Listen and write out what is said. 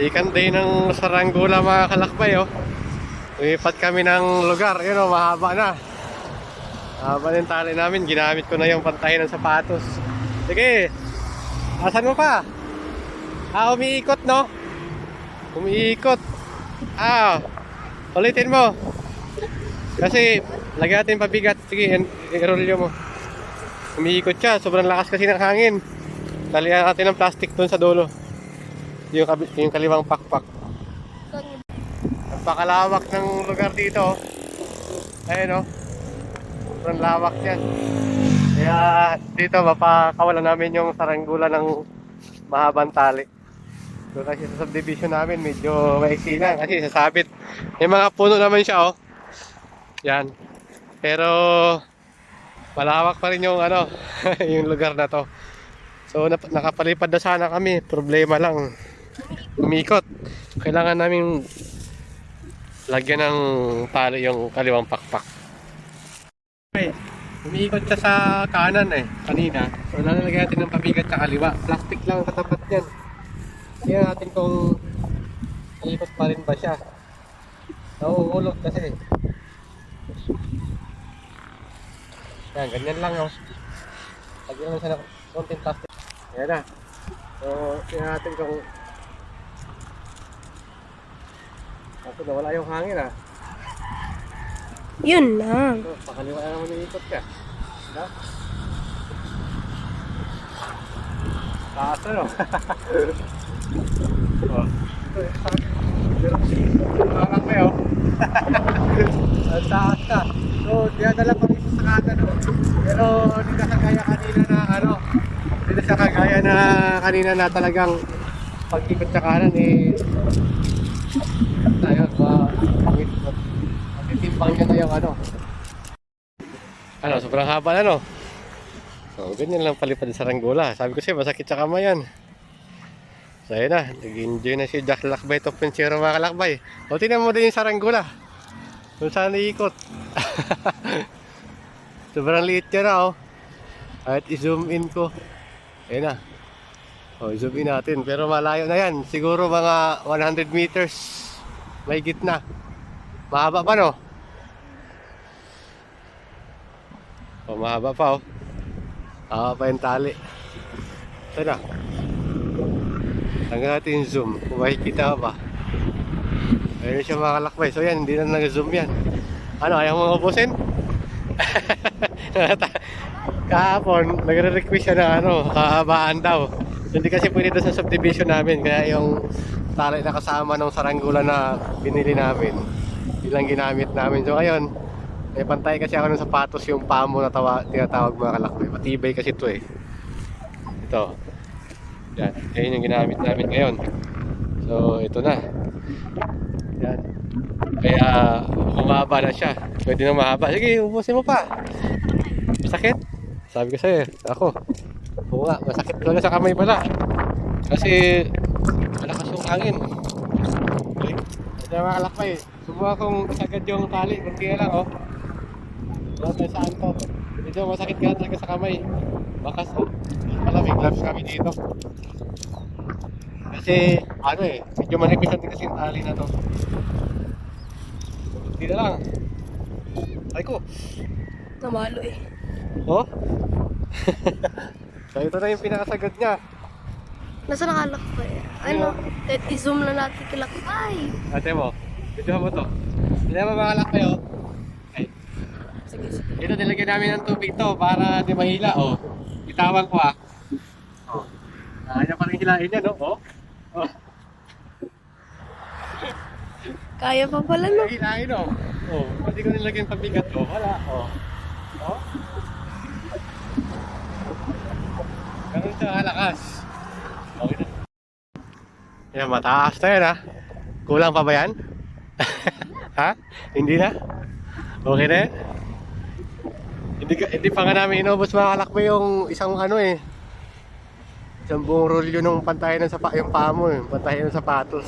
Second day ng Saranggola mga kalakbay oh. Lumipat kami ng lugar, yun oh, mahaba na. Mahaba ng tali namin, ginamit ko na yung pantay ng sapatos. Sige, asan mo pa? Ah, umiikot no? Umiikot. Ah, ulitin mo. Kasi, lagyan natin pabigat. Sige, i-roll mo. Umiikot siya, sobrang lakas kasi ng hangin. Talian natin ng plastic doon sa dulo. Yung, yung kaliwang pakpak. Napakalawak ng lugar dito. Ayun oh. Sobrang lawak yan. Kaya dito mapakawalan namin yung saranggula ng mahabang tali. So kasi sa subdivision namin medyo maiksi na kasi sasabit. May mga puno naman siya oh. Yan. Pero malawak pa rin yung ano, yung lugar na to. So nakapalipad na sana kami, problema lang. Umikot. Kailangan namin lagyan ng tali yung kaliwang pakpak. Okay. Umiikot siya sa kanan eh, kanina. So lalagyan natin ng pabigat sa kaliwa. Plastic lang katapat yan. Tingnan natin kung iikot pa rin ba siya. Nauulog kasi. Yan, ganyan lang oh. Lagyan lang siya ng konting plastic. Yan na. So, tingnan natin kung Ako nawala yung hangin ah. Yun lang. So, pakaliwa na naman umiikot ka. Diba? Taas ano? oh. Ito, parang. Ang taas ka. So, dinadala pa rin sa kanan oh. Pero hindi na kagaya kanina na ano. Hindi na kagaya na kanina na talagang pag-ikot sa kanan eh. Ayun. Matitimbang niya na yung ano. Ano, sobrang haba na no? So, ganyan lang palipad sa Saranggola. Sabi ko siya, masakit sa kamay yan. So, ayun na. Nag-enjoy na si Jack Lakbay 2.0 mga kalakbay. O, tingnan mo din yung Saranggola. Kung saan iikot. sobrang liit niya na oh. Kahit i-zoom in ko. Ayun na. O, zoom in natin. Pero malayo na yan. Siguro mga 100 meters. May gitna. Mahaba pa no? O, mahaba pa oh. Mahaba pa yung tali. Ito na. Tanggal natin yung zoom. Kung makikita ka ba. Ayun siya mga kalakbay. So yan, hindi na nag-zoom yan. Ano, ayaw mo ubusin? Kahapon, nagre-request siya na ano, kahabaan daw. Hindi kasi pwede doon sa subdivision namin. Kaya yung tali na kasama ng saranggola na binili namin, ilang ginamit namin. So ngayon, may pantay kasi ako ng sapatos yung pamo na tawa, tinatawag mga kalakbay. Matibay kasi ito eh. Ito. Yan. Yan yung ginamit namin ngayon. So, ito na. Yan. Kaya, humaba na siya. Pwede na mahaba. Sige, ubusin mo pa. Masakit? Sabi ko sa'yo, ako. Oo nga, masakit talaga sa kamay pala. Kasi, malakas yung hangin. Okay. Kaya mga kalakbay, subukan kong isagad yung tali. Kunti na lang, oh. Wala tayo saan to. Medyo masakit nga talaga sa kamay. Bakas, oh. Pala, may gloves kami dito. Kasi, ano eh, medyo manipis natin kasi yung tali na to. Kunti na lang. Ay ko. Namalo eh. Oh? so, ito na yung pinakasagad niya. Nasa nakalakbay? Ano? Let i-zoom na natin kilakbay. Ate mo, video mo to. Hindi mo makalak kayo. Ay, Sige, sige. ito nilagyan namin ng tubig to para di mahila. Oh, itawan ko ah. Oh. Kaya pa rin hilahin yan, no? Oh. Oh. Kaya pa pala no? Hilahin, oh. Oh, pati ko nilagyan pabigat. Oh, wala. Oh. Oh. Ganun siya kalakas. Okay na. Yan, mataas na yan? Kulang pa ba yan? ha? Hindi na? Okay na yan? Hindi, hindi pa nga namin inubos mga kalakbay yung isang ano eh. Isang buong rolyo ng pantayan ng sapa, yung paa mo eh. Pantayan ng sapatos.